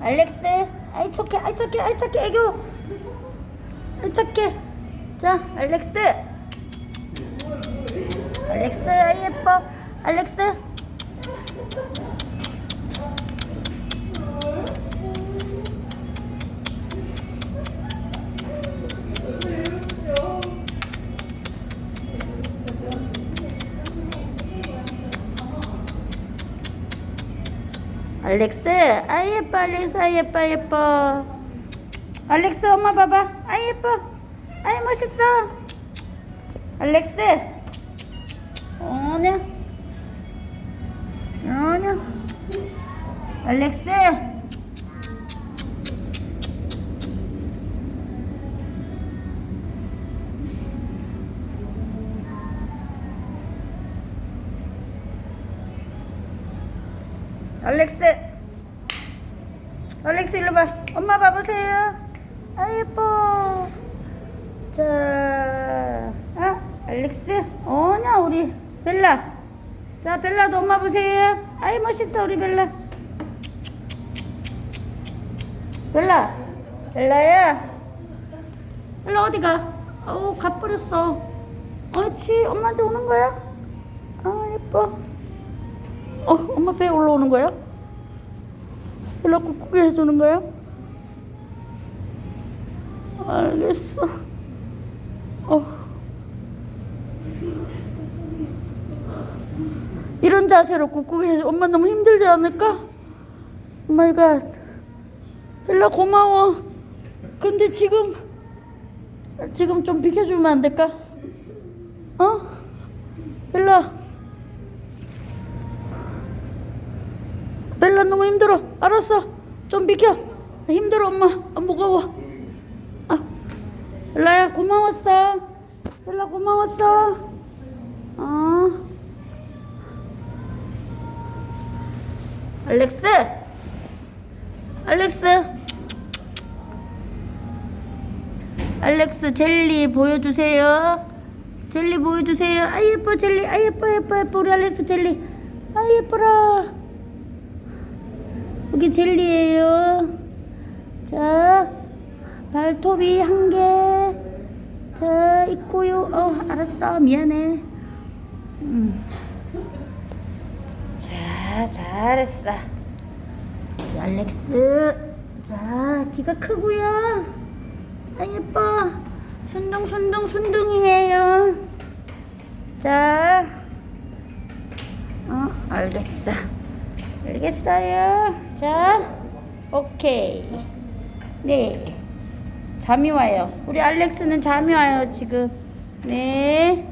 알렉스 아이 착해 아이 착해 아이 착해 애교. 아이 착해 자 알렉스. 알렉스 아이 예뻐. 알렉스 알렉스 아이 예뻐 알렉스. 아이 예뻐 예뻐. 알렉스 엄마 봐봐. 아이 예뻐. 아이 멋있어. 알렉스. 어냐 어냐 알렉스 알렉스. 알렉스 일로 봐. 엄마 봐보세요. 아 예뻐. 자 아, 알렉스. 어냐 우리 벨라. 자 벨라도 엄마 보세요. 아이 멋있어 우리 벨라. 벨라 벨라야. 벨라 어디가? 어우 가버렸어. 옳지 엄마한테 오는 거야? 아 예뻐 어, 엄마 배에 올라오는 거야? 일로 꾹꾹이 해주는 거야? 알겠어. 어. 이런 자세로 꾹꾹이 해줘. 엄마 너무 힘들지 않을까? 오 마이 갓. 벨라 고마워. 근데 지금, 지금 좀 비켜주면 안 될까? 어? 벨라. 벨라 너무 힘들어. 알았어. 좀 비켜. 힘들어 엄마. 아, 무거워. 아, 벨라야 고마웠어. 벨라 고마웠어. 어. 알렉스. 알렉스. 알렉스 젤리 보여주세요. 젤리 보여주세요. 아 예뻐 젤리. 아 예뻐 예뻐 예뻐 우리 알렉스 젤리. 아 예뻐라. 여기 젤리예요. 자, 발톱이 한 개. 자, 있고요. 어, 알았어. 미안해. 음. 자, 잘했어. 알렉스. 자, 귀가 크고요. 아, 예뻐. 순둥, 순둥, 순둥이에요. 자, 어, 알겠어. 알겠어요. 자, 오케이. 네. 잠이 와요. 우리 알렉스는 잠이 와요, 지금. 네.